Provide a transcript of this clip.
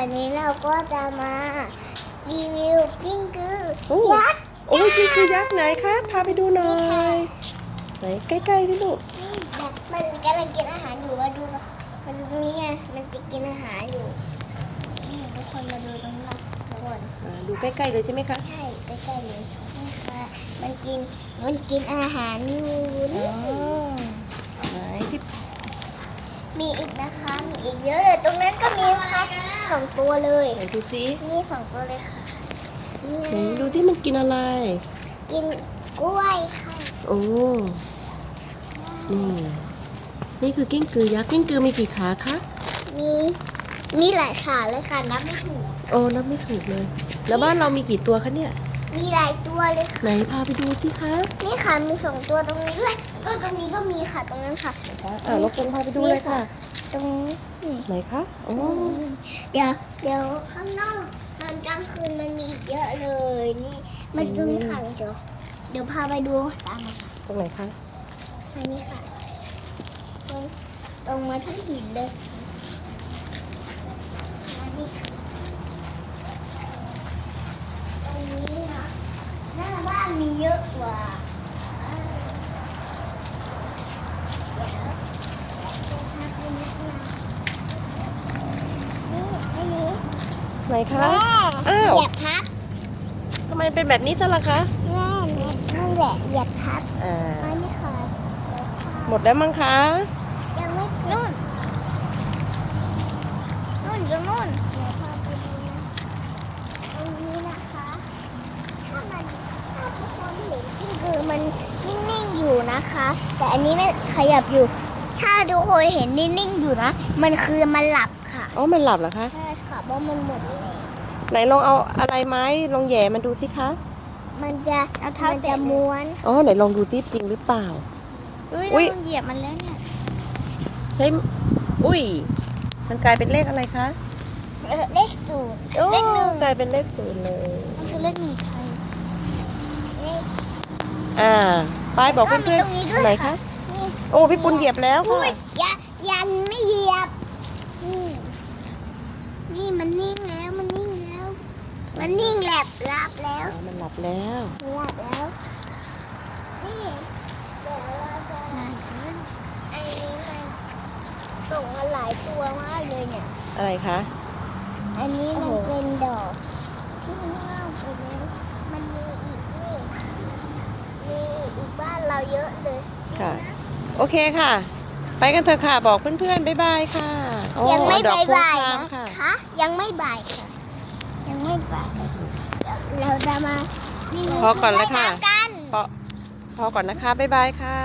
วันนี้เราก็จะมารีวิวกิ้งกือโอ้ยักษ์โอ้ยนี่คือยักษ์ไหนคะพาไปดูหน่อนี่ค่ะยไหนใกล้ๆที่ลูกนี่แบบมันกำลังกินอาหารอยู่มาดูนะมันตรงนี้ไงมันจะกินอาหารอยู่นี่ทุกคนมาดูตรงนี้นะทุกคนอ่าดูใกล้ๆเลยใช่ไหมคะใช่ใกล้ๆเลยนี่ค่ะมันกินมันกินอาหารอยู่อ๋นี่อไหนที่มีอีกนะคะ มีอีกเยอะเลย ตรงนั้นก็มีนะคะ สองตัวเลยไหนดูซินี่สองตัวเลยค่ะนี่ไหนดูที่มันกินอะไร กินกล้วยค่ะ โอ้นี่นี่คือกิ้งกือยักษ์กิ้งกือมีกี่ขาคะ มีมีหลายขาเลยค่ะนับไม่ถูก โอ้นับไม่ถูกเลย แล้วบ้านเรามีกี่ตัวคะเนี่ย มีหลายตัวเลยค่ะ ไหนพาไปดูสิคะ นี่ค่ะมีสองตัวตรงนี้ด้วยก็ตรงนี้ก็มีค่ะตรงนั้นค่ะอ่าเราคงพาไปดูเลยค่ะ ตรงนี้นี่ไหนคะโอ้เดี๋ยวเดี๋ยวข้างนอกตอนกลางคืนมันมีอีกเยอะเลยนี่ มันตรงนี้ค่ะเดี๋ยวเดี๋ยวพาไปดูตามมาค่ะตรงไหนคะทางนี้ค่ะตรงตรงมาที่หินเลยมานี่ค่ะตรงนี้นะหน้าบ้านมีเยอะกว่าอ่าเดี๋ยวเดี๋ยวพาไปนิดนึงนี่อันนี้ ไหนคะ แม่อ้าว เหยียบทับทำไมเป็นแบบนี้ซะล่ะคะแม่นั่นแหละเหยียบทับอ่าอันนี้ค่ะเหยียบทับหมดแล้วมั้งคะ ยังไม่นู่นนู่นอยู่นู่นเดี๋ยวพาไปดูนะตรงนี้นะคะ ถ้ามันถ้าทุกคนเห็นกิ้งกือมันนิ่งๆอยู่นะคะ แต่อันนี้ไม่ขยับอยู่ ถ้าทุกคนเห็นนิ่งๆอยู่นะ มันคือมันหลับค่ะ อ๋อ มันหลับเหรอคะ ใช่ค่ะ เพราะมันหมดแล้วไหนลองเอาอะไรไม้ลองแหย่มันดูสิคะ มันจะมันจะม้วนอ๋อไหนลองดูซิจริงหรือเปล่า อุ๊อุ้ยยเหยียบมันแล้วเนี่ยใช่ อุ้ย มันกลายเป็นเลขอะไรคะเออเลขศูนย์โอ้เลขหนึ่ง กลายเป็นเลขศูนย์เลย มันคือเลขหนึ่งไทยเลข อ่าป้ายบอกก็มีเพื่อนตรงนี้ด้วยๆไหนค่ะ คะ นี่โอ้พี่ปุณเหยียบแล้วอุ้ค่ะยอย่ายันไม่เหยียบนี่นี่ มันนิ่งแล้วมันนิ่งแล้ว มันนิ่งแหลบรับแล้วอ๋อมันหลับแล้วหลับแล้วนี่เดี๋ยวเราจะไอ้นี้มันส่งมาหลายตัวมากเลยเนี่ย อะไรคะ อันนี้มันโอ้โหเป็นดอกที่มันงอกไปเลยมันมีอีกนี่มีอีกบ้านเราเยอะเลยค่ะ โอเคค่ะ ไปกันเถอะค่ะ บอกเพื่อนๆ บ๊ายบายค่ะ โอ้ยังไม่ดอกบายพวงบายกลางนะค่ะคะยังไม่บายค่ะ ยังไม่บายเดี๋ยวเราจะมารีวิวพอก่อนเลยค่ะว่ายน้ำกัน พอพอก่อนนะคะ บ๊ายบายค่ะ